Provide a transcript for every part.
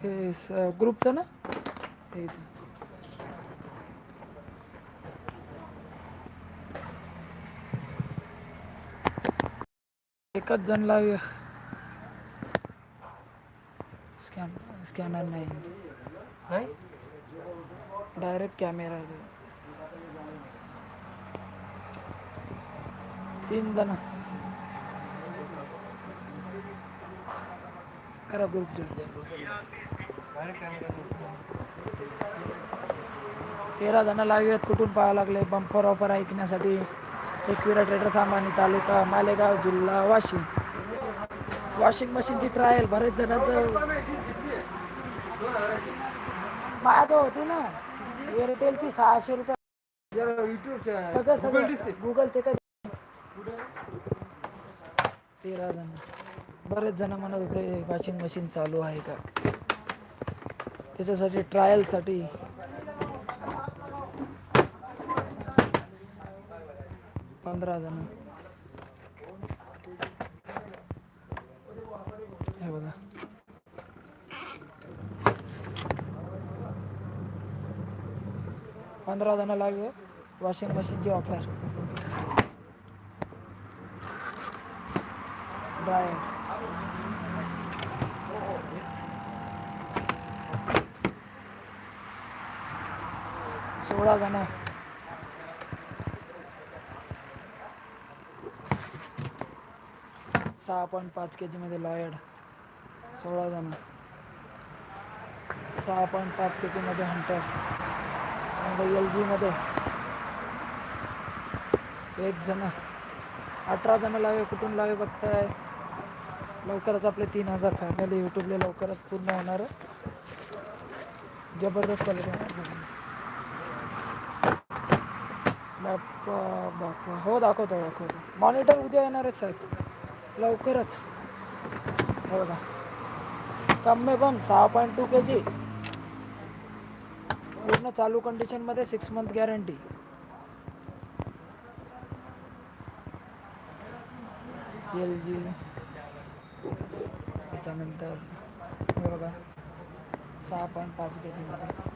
हे ग्रुपचं ना हे. एकच जण लाव स्कॅन स्कॅनर नाही डायरेक्ट कॅमेरा. तीन जण करा ग्रुप तेरा जण लाईव्ह आहेत कुठून पाहावं लागले? बंपर ऑफर ऐकण्यासाठी. एकविरा ट्रेडर सामानी तालुका मालेगाव जिल्हा वाशिम. वॉशिंग मशीनची ट्रायल बरेच जणांचं माझं होती ना. एअरटेलची सहाशे रुपये. सगळं सगळं. गुगल ते काय तेरा जण. बरेच जण म्हणत होते वॉशिंग मशीन चालू आहे का? त्याच्यासाठी ट्रायलसाठी पंधरा जण. हे बघा. पंधरा जण लागले वॉशिंग मशीनची ऑफर ड्रायर सोळा जण सहा पॉईंट पाच के जीमध्ये लॉयड सोळा जण. सहा पॉईंट पाच के जीमध्ये हंटर आणि एल जीमध्ये एक जण. अठरा जण लावे कुठून लावे बघताय? लवकरच आपले तीन हजार फॅमिली यूट्यूबला लवकरच पूर्ण होणार. जबरदस्त क्वालिटी बापा हो दाखवतो दाखवतो. मॉनिटर उद्या येणार आहे साहेब. लवकरच. हे बघा. कम्मे बम सहा पॉईंट टू के जी पूर्ण चालू कंडिशनमध्ये six month guarantee L G त्याच्यानंतर हे बघा. सहा पॉईंट पाच के जीमध्ये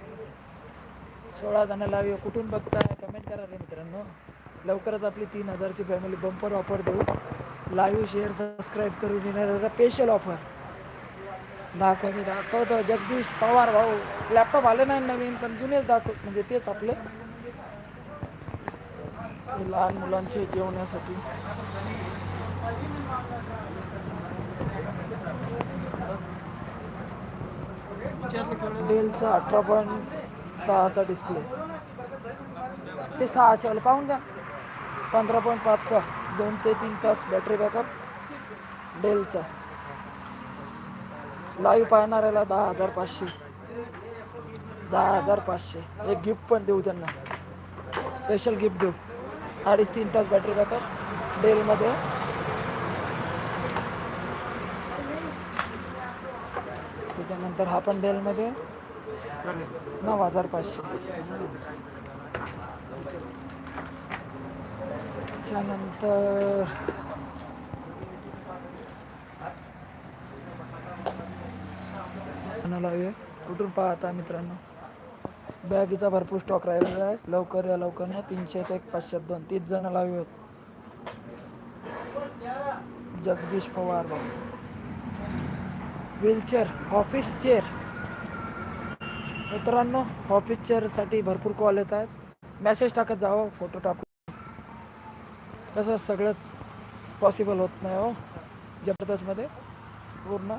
सोळा जण लावी कुठून बघताय? कमेंट करा रे मित्रांनो. लवकरच आपली तीन हजारची फॅमिली बंपर ऑफर देऊ. लाईव्ह शेअर सबस्क्राईब करून येणार स्पेशल ऑफर दाखवते दाखवतो. जगदीश पवार भाऊ. लॅपटॉप आले नाही नवीन पण जुनेच दाखव म्हणजे तेच आपले. लहान मुलांचे जेवण्यासाठी. डेलचा अठरा पॉईंट सहाचा डिस्प्ले ते सहाशे पाहून द्या. पंधरा पॉईंट पाचचा दोन ते तीन तास बॅटरी बॅकअप डेलचा लाईव्ह पाहणाऱ्याला दहा हजार पाचशे. दहा हजार पाचशे. एक गिफ्ट पण देऊ त्यांना. स्पेशल गिफ्ट देऊ. अडीच तीन तास बॅटरी बॅकअप डेलमध्ये त्याच्यानंतर हा पण डेलमध्ये नऊ हजार पाचशे. त्यानंतर लावूया कुठून पाहता मित्रांनो? बॅगीचा भरपूर स्टॉक राहिलेला आहे. लवकर या लवकर ना. तीनशे ते एक पाचशे दोन. तीस जण लावूया Jagdish Pawar wheelchair office chair मित्रांनो हो ऑफिस चेअरसाठी भरपूर कॉल येत आहेत. मेसेज टाकत जावं फोटो टाकू कसं सगळंच पॉसिबल होत नाही हो जबरदस्तमध्ये पूर्ण.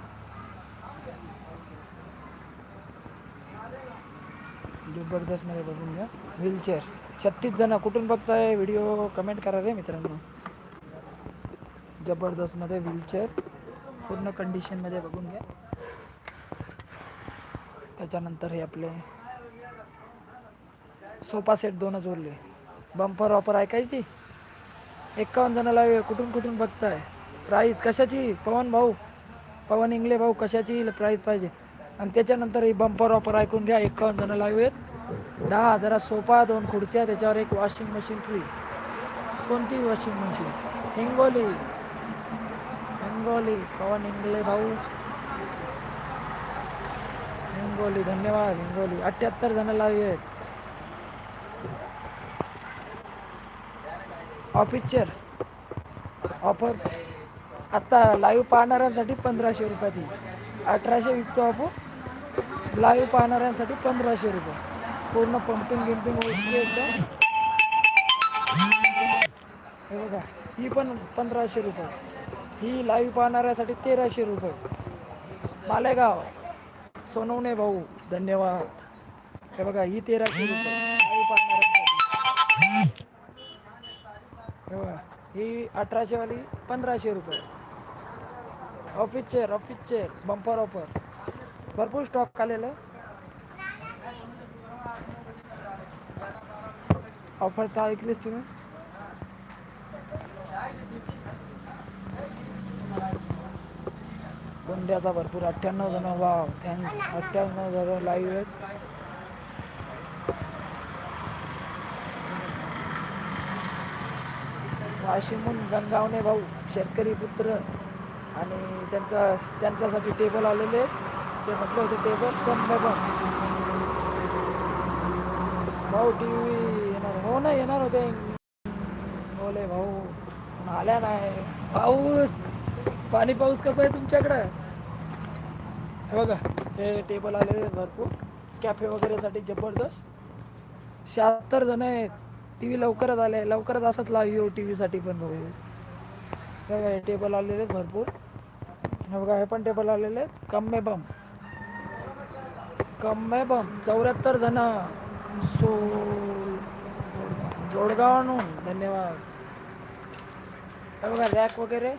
जबरदस्तमध्ये बघून घ्या. व्हीलचेअर छत्तीस जण कुठून बघताय? व्हिडिओ कमेंट करा रे मित्रांनो. जबरदस्तमध्ये व्हीलचेअर पूर्ण कंडिशनमध्ये बघून घ्या. त्याच्यानंतर हे आपले सोफा सेट दोनच उरले. बंपर ऑफर ऐकायची एकावन्न जणाला लावे कुठून कुठून बघताय? प्राईज कशाची? पवन भाऊ. पवन इंगले भाऊ कशाची प्राईज पाहिजे? आणि त्याच्यानंतर ही बंपर ऑफर ऐकून घ्या एकावन्न जणाला लाईव्ह दहा हजारात सोफा दोन खुर्च्या त्याच्यावर एक वॉशिंग मशीन फ्री कोणती वॉशिंग मशीन हिंगोली. हिंगोली पवन इंगले भाऊ. हिंगोली धन्यवाद हिंगोली. अठ्ठ्याहत्तर जण लाईव्ह आहेत. ऑफिसचर ऑफर आत्ता लाईव्ह पाहणाऱ्यांसाठी पंधराशे रुपयाची अठराशे विकतो आपण. लाईव्ह पाहणाऱ्यांसाठी पंधराशे रुपये. पूर्ण पंपिंग गिम्पिंग ओके एकदम. हे बघा ही पण पंधराशे रुपये. ही लाईव्ह पाहणाऱ्यासाठी तेराशे रुपये. मालेगाव. सोनवणे भाऊ धन्यवाद. हे बघा ही तेराशे रुपये हे बघा ही अठराशेवाली पंधराशे रुपये. Office chair office chair bumper offer भरपूर स्टॉक आलेलं. ऑफर तर ऐकलीच तुम्ही. गोंड्याचा भरपूर अठ्ठ्याण्णव जण वा थँक्स अठ्ठ्याण्णव जण लाईव्ह आहेत. वाशिमून गंगावणे भाऊ शेतकरी पुत्र. आणि त्यांचा त्यांच्यासाठी टेबल आलेले आहेत. ते म्हटलं होते टेबल पण बघा भाऊ टी व्ही येणार. हो ना येणार होते. बोले भाऊ आल्या नाही. पाऊस. पाणी पाऊस कसं आहे तुमच्याकडं? हे बघा हे टेबल आलेले आहेत भरपूर. कॅफे वगैरेसाठी जबरदस्त. शहात्तर जण आहेत. टी व्ही लवकरच आले. लवकरच असत लाईव्ह टी व्हीसाठी पण बघू. बघा हे टेबल आलेले आहेत भरपूर. हे बघा हे पण टेबल आलेले आहेत. कम्मे बम. कम्मे बम. चौऱ्याहत्तर जण. सो जोडगावहून धन्यवाद. हे बघा रॅक वगैरे.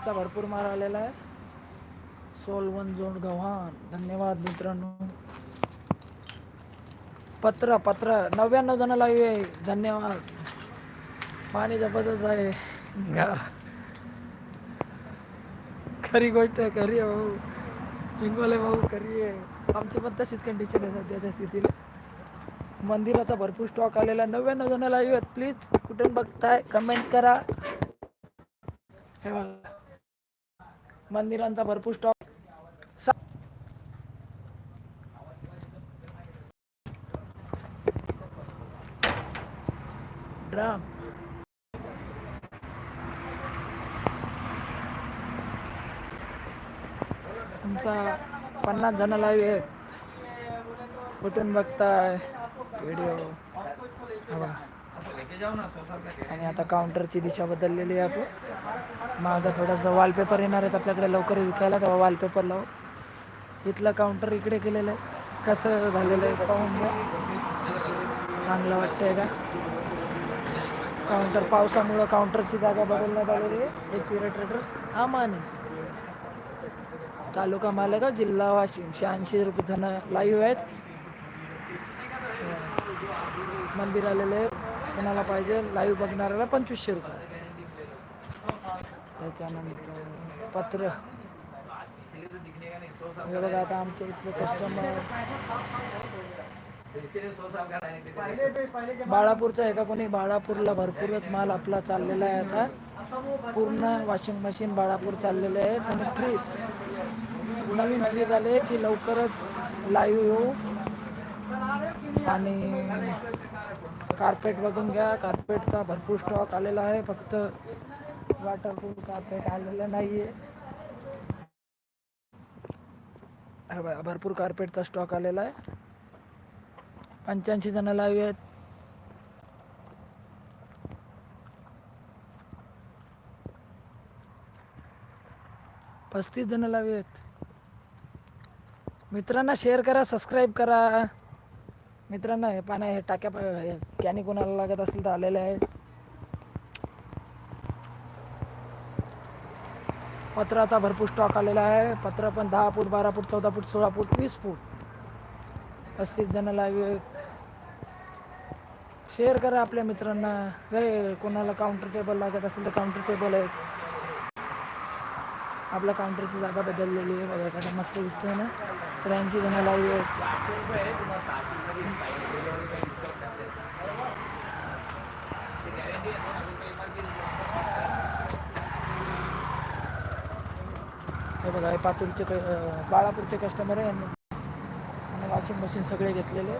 आत्ता भरपूर मार आलेला आहे सोलवन जोड गव्हाण. धन्यवाद मित्रांनो. पत्र पत्र. नव्याण्णव जण लाईव्ह आहे धन्यवाद. पाणी जबरदस्त आहे. खरी गोष्ट आहे खरी आहे भाऊ. हिंगोले भाऊ खरी आहे. आमची पण तशीच कंडिशन आहे सध्याच्या स्थितीला. मंदिराचा भरपूर स्टॉक आलेला आहे. नव्याण्णव जण लाईव्ह आहेत. प्लीज कुठून बघताय? कमेंट करा. हे बघा. मंदिरांचा भरपूर स्टॉक ड्राम ड्रम तुमचा पन्नास जण लाईव्ह आहेत. कुठून बघताय. व्हिडिओ हवा. आणि आता काउंटरची दिशा बदललेली आहे आपण. मागं थोडंसं वॉलपेपर येणार आहेत आपल्याकडे लवकर विकायला तेव्हा वॉलपेपर लावू. इथलं काउंटर इकडे केलेलं आहे. कसं झालेलं आहे पाहून घ्या. चांगलं वाटतंय का? काउंटर पावसामुळं काउंटरची जागा बदलण्यात आलेली आहे. एक पिरियड ट्रेडर्स माने तालुका मालेगाव जिल्हा वाशिम. शहाऐंशी रुपये जण लाईव्ह आहेत. मंदिर आलेले आहेत कोणाला पाहिजे लाईव्ह बघणाऱ्याला पंचवीसशे रुपये. त्याच्यानंतर पत्र. हे बघा आता आमच्या इथले कस्टमर बाळापूरचं आहे का कोणी? बाळापूरला भरपूरच माल आपला चाललेला आहे आता. पूर्ण वॉशिंग मशीन बाळापूर चाललेलं आहे. आणि फ्रीज नवीन फ्रीज आले की लवकरच लाईव्ह येऊ. आणि कार्पेट बघून घ्या. कार्पेटचा भरपूर स्टॉक आलेला आहे. फक्त वॉटरप्रूफ कार्पेट आलेलं नाही आहे भरपूर कार्पेटचा स्टॉक आलेला आहे. पंच्याऐंशी जण लाईव्ह आहेत. पस्तीस जण लावी आहेत. मित्रांना शेअर करा सबस्क्राईब करा. मित्रांनो हे पाण्या हे टाक्या कॅनी कोणाला लागत असतील तर आलेले आहेत. पत्राचा भरपूर स्टॉक आलेला आहे. पत्र पण दहा फूट बारा फूट चौदा फूट सोळा फूट वीस फूट. पस्तीस जण लावी आहेत. शेअर करा आपल्या मित्रांना. वे कोणाला काउंटर टेबल लागत असेल तर काउंटर टेबल आहेत. आपल्या काउंटरची जागा बदललेली आहे. बघा कसं मस्त दिसतंय ना? त्र्याऐंशी जण लावली हे बघा हे पातूरचे क- बाळापूरचे कस्टमर आहे. यांनी आणि वॉशिंग मशीन सगळे घेतलेले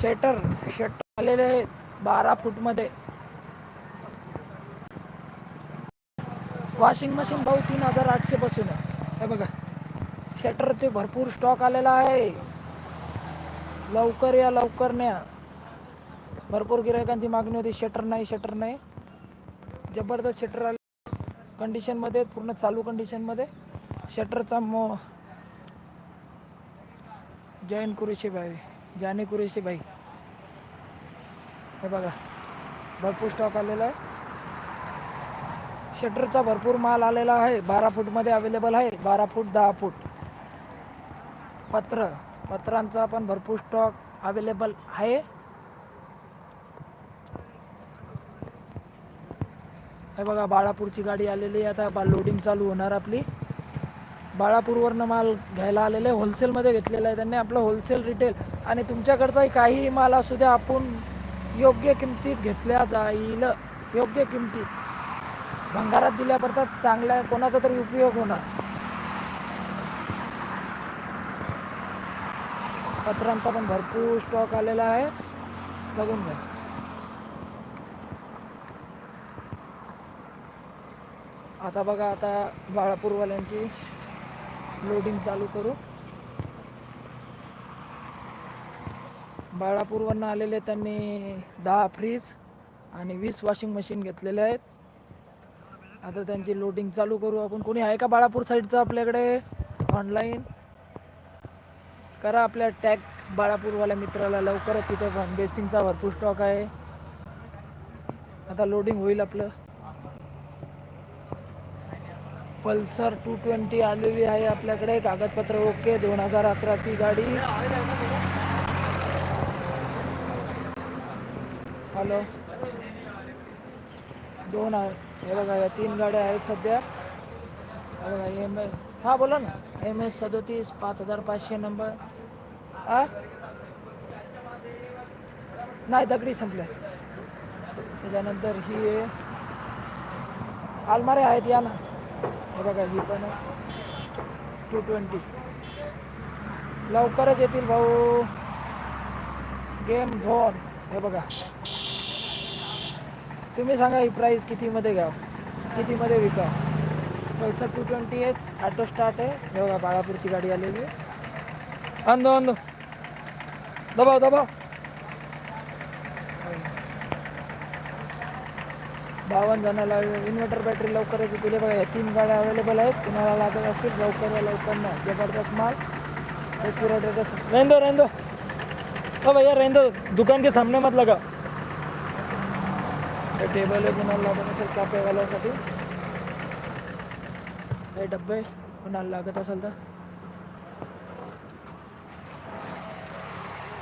शेटर शेटर आलेले आहेत बारा फूटमध्ये. वॉशिंग मशीन भाऊ तीन हजार आठशे पासून आहे. हे बघा. शटरचे भरपूर स्टॉक आलेला आहे. लवकर या लवकर न्या. भरपूर गिरायकांची मागणी होती. शटर नाही शटर नाही. जबरदस्त शटर आले. कंडिशनमध्ये पूर्ण चालू कंडिशनमध्ये शटरचा मो जैन कुरेशी भाई जाने कुरेशी भाई. हे बघा. भरपूर स्टॉक आलेला आहे. शटरचा भरपूर माल आलेला आहे. बारा फूटमध्ये अवेलेबल आहे. बारा फूट दहा फूट. पत्र. पत्रांचा पण भरपूर स्टॉक अवेलेबल आहे. हे बघा बाळापूरची गाडी आलेली आहे. आता बा लोडिंग चालू होणार आपली. बाळापूरवरनं माल घ्यायला आलेले. होलसेलमध्ये घेतलेला आहे त्यांनी. आपलं होलसेल रिटेल आणि तुमच्याकडचाही काही माल असू द्या आपण योग्य किमतीत घेतल्या जाईल. योग्य किमतीत. भंगारात दिल्याकरता चांगला कोणाचा तरी उपयोग होणार. पत्रांचा पण भरपूर स्टॉक आलेला आहे. बघून घ्या. आता बघा आता बाळापूरवाल्यांची लोडिंग चालू करू. बाळापूरवरनं आलेले त्यांनी दहा फ्रीज आणि वीस वॉशिंग मशीन घेतलेले आहेत. आता त्यांची लोडिंग चालू करू आपण. कोणी आहे का बाळापूर साईडचं आपल्याकडे? ऑनलाईन करा आपल्या टॅग बाळापूरवाल्या मित्राला लवकरच तिथे बेसिंगचा भरपूर स्टॉक आहे. आता लोडिंग होईल आपलं. पल्सर टू ट्वेंटी आलेली आहे आपल्याकडे. कागदपत्र ओके. दोन हजार अकराची गाडी. हॅलो दोन हे बघा या तीन गाड्या आहेत सध्या. हे बघा एम एस हां बोला ना. एम एस सदोतीस पाच हजार पाचशे नंबर. आ? नाही दगडी संपल्या. त्याच्यानंतर ही आहे. अलमारे आहेत या ना. हे बघा ही पण टू ट्वेंटी. लवकरच येतील भाऊ. Game zone. हे बघा. तुम्ही सांगा ही प्राईस कितीमध्ये घ्या कितीमध्ये विका पल्सर टू ट्वेंटी आहे ऑटो स्टार्ट आहे. बघा बाळापूरची गाडी आलेली आहे. अंदो अंदो दबाव दबाव. बावन्न जणाला इन्व्हर्टर बॅटरी लवकरच दिले बघा या तीन गाड्या अवेलेबल आहेत. कुणाला लागत असतील लवकर या लवकर ना जबरदस्त माल. एक पुरवठा रेंदो रेंदो. ओ भैया रेंदो दुकान के सामने मत लगा हे टेबल आहे कुणाला लागत असेल. कॅपेवाल्यासाठी हे डब्बे कुणाला लागत असेल तर.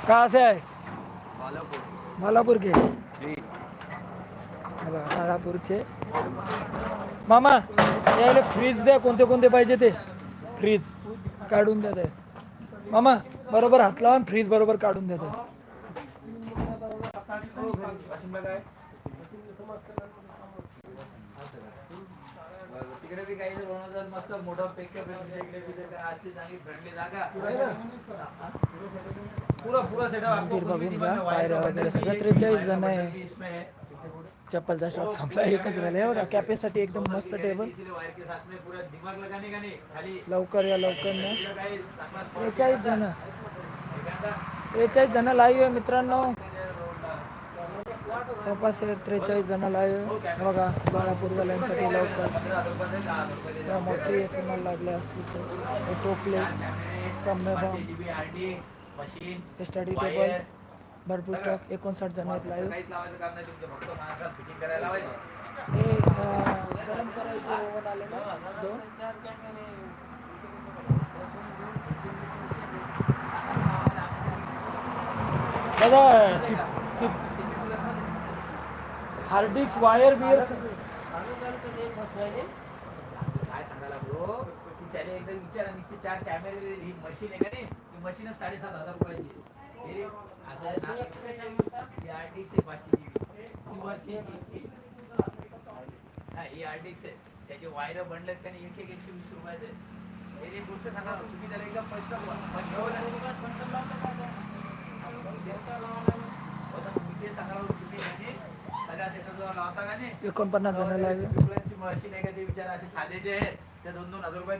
कहाँ से आहे? मालापूर के हे मालापूरचे. मामा यायला फ्रीज द्या. कोणते कोणते पाहिजे ते? फ्रीज काढून द्या ते. मामा बरोबर हात लावा फ्रीज बरोबर काढून देते तिकडे बी काही बनवतात मस्त मोठा पेक इकडे असली चांगली फ्रेंडली जागा. पुरा पुरा सेटअप मंदिर बघून घ्या पायऱ्या वगैरे सगळं त्रेचाळीस जण आहे. चप्पलचा स्टॉक संपला एकच राहिले हे बघा कॅपेसाठी एकदम मस्त टेबल नहीं? लवकर या लवकर ना. पूरा काही चांगला त्रेचाळीस जण. त्रेचाळीस जण लाईव्ह आहे मित्रांनो. सपाशे त्रेचाळीस जणाला आहे. हे बघा बाळापूरवाल्यांसाठी लवकर. त्या हजार रुपये मोठी एक लागले असतील तर टोपले कम्मे बॉम्ब स्टडी टेबल भरपूर स्टॉक एकोणसाठ जण आहेत लाईव्ह हे गरम करायचे ओव्हन आले ना दोन. दादा हार्ड डिस्क वायर बियर. काय सांगायला ब्रो त्याने एकदा विचारा नुसते चार कॅमेरे ही मशीन आहे का नाही? ती मशीनच साडेसात हजार रुपयाची हे असं आहे ना? ही आर्टिक्स आहे ती वरची हा ही आर्टिक्स आहे. त्याचे वायर बनलेत का नाही? एक एक एकशे वीस रुपयाचे हे एक गोष्ट सांगा तुम्ही त्याला एकदम स्पष्ट बोला. पण ते सांगायला तुम्ही म्हणजे एकोणपन्नास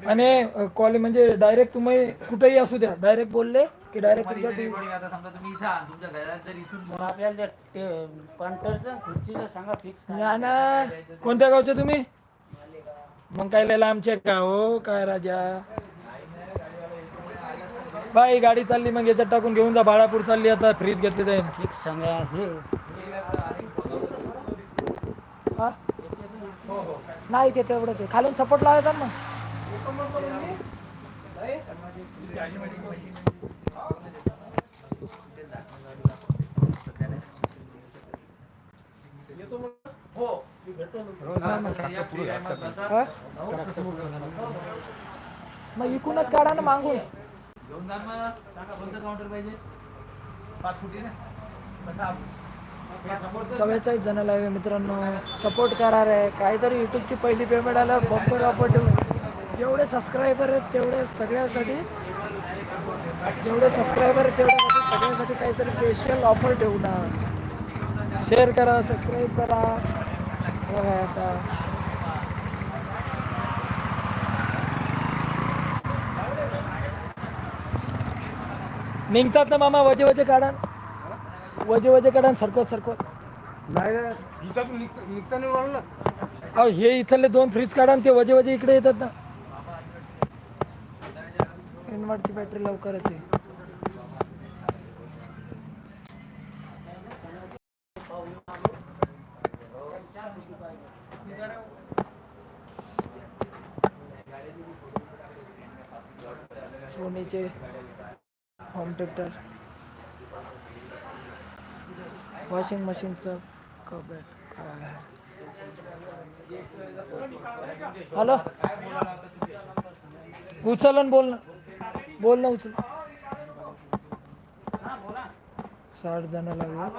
आणि कॉल म्हणजे डायरेक्ट तुम्ही कुठेही असू द्या. डायरेक्ट बोलले की डायरेक्ट तुमच्या इथे recording आता समजा तुम्ही इथं आहात, तुमच्या घरात जर इथून मग आपल्याला ते पंटरचं खुर्चीचं सांगा फिक्स ज्ञाना कोणत्या गावचे तुम्ही? मग काय लिहिलं आमचे का हो? काय राजा? बाई गाडी चालली मग याच्यात टाकून घेऊन जा. बाळापूर चालली आता. फ्रीज घेतली जाईल फिक्स सांगा हे हा? नाही ते तेवढंच आहे. खालून सपोर्ट लावायचा ना मग. इकूनच काढा ना मागून. घेऊन जा मग. काउंटर पाहिजे. पाच फुटी ना. कसा चव्वेचाळीस जण लावे मित्रांनो. सपोर्ट करा रे काहीतरी युट्यूबची पहिली पेमेंट आलं बंपर वापर ठेवून जेवढे सबस्क्रायबर आहेत तेवढे सगळ्यासाठी जेवढे सबस्क्रायबर आहेत तेवढ्यासाठी सगळ्यासाठी काहीतरी स्पेशल ऑफर ठेवू ना शेअर करा सबस्क्राईब करा. बघा आता. निघतात ना मामा वजे वजे काढा वजे वजे काढा आणि सरकवत सरकवत. नाही इथं अहो हे इथले दोन फ्रीज काढा आणि ते वजे वजे इकडे येतात ना. इन्व्हर्टची बॅटरी लवकरच आहे. सोनीचे होम थिएटर वॉशिंग मशीनचं कबॅट काय हॅलो उचल बोल ना. बोल ना उचल. साठ जण लागले.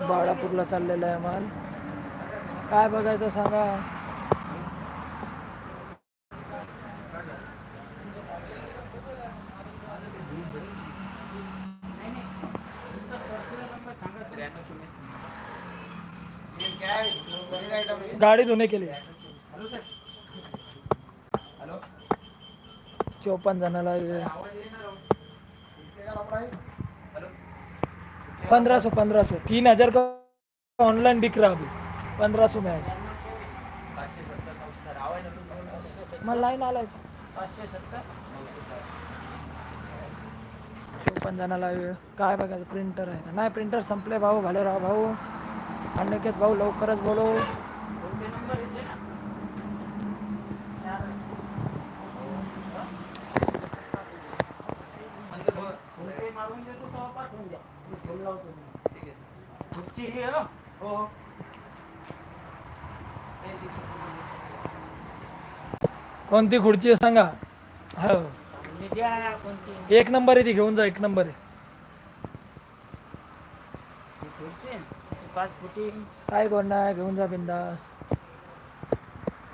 बाळापूरला चाललेला आहे माल. काय बघायचं सांगा त्र्याण्णव चोवीस हे काय नवीन item आहे? गाडी धुणे केली. चोपन्न जणाला पंद्रह सौ पंद्रह सौ तीन हजार का ऑनलाइन बिक रहा अभी पंद्रह सौ में मला लाईन आलाय पाचशे सत्तर नऊशे सर चोपन्न जणाला. काय बघायचं? प्रिंटर आहे नाही प्रिंटर संपले भाऊ. भालेराव भाऊ. अनिकेत भाऊ लवकरच बोलो. खुर्ची कोणती खुर्ची आहे सांगा? हो. एक नंबर आहे ती घेऊन जा एक नंबर आहे ही खुर्ची ती पाच फुटी काय कोण नाही घेऊन जा बिंदास.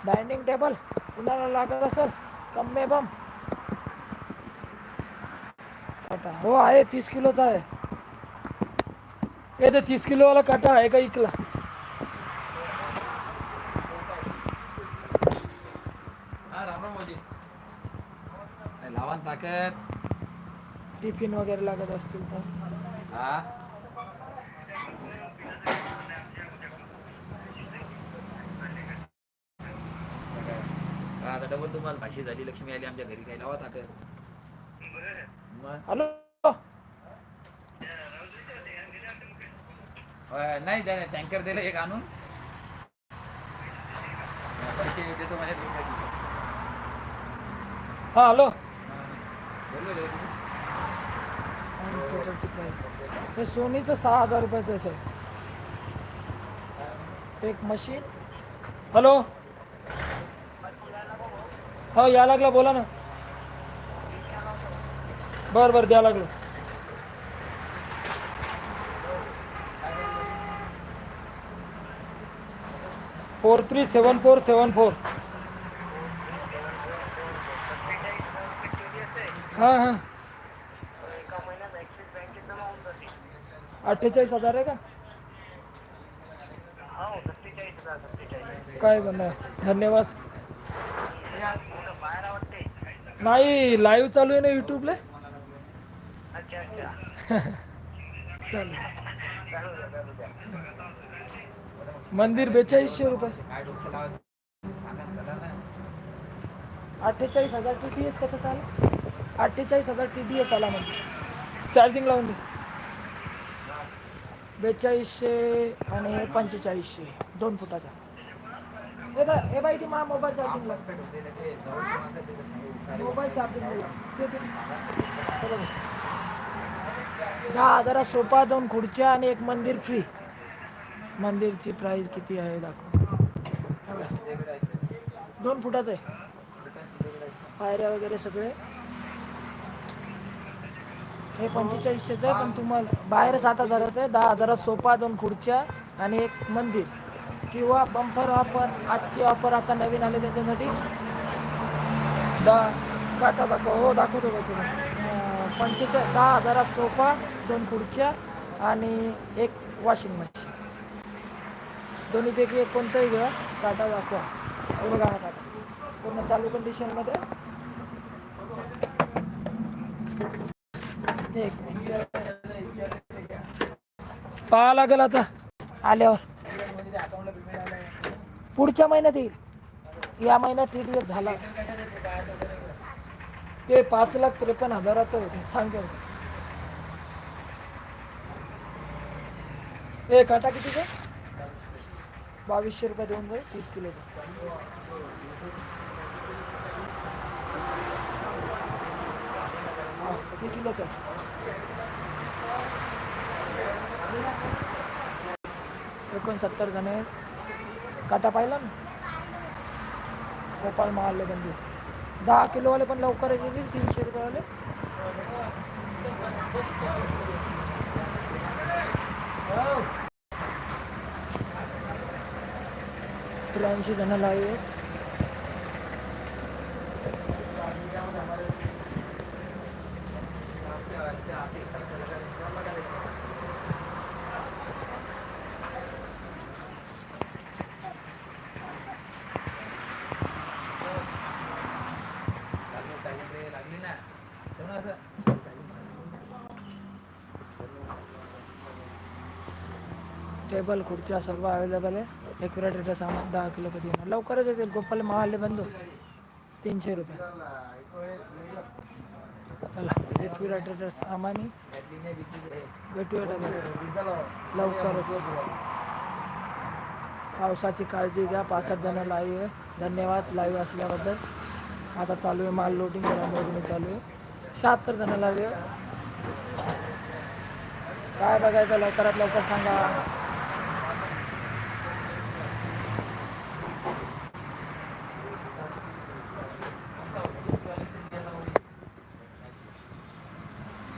डायनिंग टेबल कुणाला लागत असेल कम्मे बम. काटा. हो आहे तीस किलोचा आहे. ये ते तीस किलोवाला काटा आहे का इकला? हा लावा ताकद? टिफिन वगैरे लागत असतील तर. हा हा, आता डबल तुम्हाला भाषी झाली लक्ष्मी आली आमच्या घरी काही लावा ताकद. मग हॅलो नाही त्याने टँकर दिलं एक आणून. पैसे देतो माझ्या हा हॅलो? बोललो रे तुम्ही. आणि टोटलची प्राईस हे सोनीचं सहा हजार रुपयाचं आहे एक मशीन हॅलो? हो या लागला बोला ना. बर बर द्या लागलो. Four three seven four seven four. हां हां. अठ्ठेचाळीस हजार आहे का? काय करणार धन्यवाद. नाही लाईव्ह चालू आहे ना युट्यूबला चालेल. मंदिर बेचाळीसशे रुपये. चला अठ्ठेचाळीस हजार टी डी एस कसं चालेल? अठ्ठेचाळीस हजार टी डी एस आला म्हणजे. चार्जिंग लावून दे. बेचाळीसशे आणि पंचेचाळीसशे दोन फुटाचा. हे दा- हे बाई ती मा मोबाईल चार्जिंग मोबाईल चार्जिंग दहा हजारा सोफा दोन खुर्च्या आणि एक मंदिर फ्री मंदिरची प्राइस किती आहे दाखव. दोन फुटाचं आहे आहे. पायऱ्या वगैरे सगळे. हे पंचेचाळीसशेच आहे पण तुम्हाला बाहेर सात हजाराचं आहे. दहा हजारात सोफा दोन खुर्च्या आणि एक मंदिर. किंवा बंपर ऑफर आजची ऑफर आता नवीन आले त्याच्यासाठी. दा काटा दाखव. हो दाखवतो दाखवतो. पंचेचाळीस दहा हजारात सोफा दोन खुर्च्या आणि एक वॉशिंग मशीन दोन्हीपैकी एक कोणतंही घ्या. काटा दाखवा. हे बघा हा काटा. पूर्ण चालू कंडिशनमध्ये एक मिनिट. पाहा लागेल आता. आल्यावर. पुढच्या महिन्यात येईल. या महिन्यात टी डी एस झाला. ते पाच लाख त्रेपन्न हजाराचं होतं. सांगतो ए काटा कितीचे बावीसशे रुपये देऊन जाईल तीस किलोचं हा, किती एकोणसत्तर जण आहेत. काटा पाहिला ना? गोपाल महाले बंधू दहा किलोवाले पण लवकर येतील तीनशे रुपयेवाले. त्र्याऐंशी जण लागेल आहेत. लागली चालली रे, लागली ना ठेव ना असं. टेबल खुर्च्या सर्व अवेलेबल आहे. डेकोरेटरचं सामान दहा किलो कधी येणार? लवकरच येतील. गोपाल महाले बंधू. तीनशे रुपये. चला डेकोरेटर सामान भेटूया डबल. लवकरच. पावसाची काळजी घ्या. पासष्ट जण लाईव्ह आहे. धन्यवाद. लाईव्ह असल्याबद्दल. आता चालू आहे माल लोडिंग मोजणी चालू आहे. शहात्तर जण लाईव्ह आहे. काय बघायचं? लवकरात लवकर सांगा.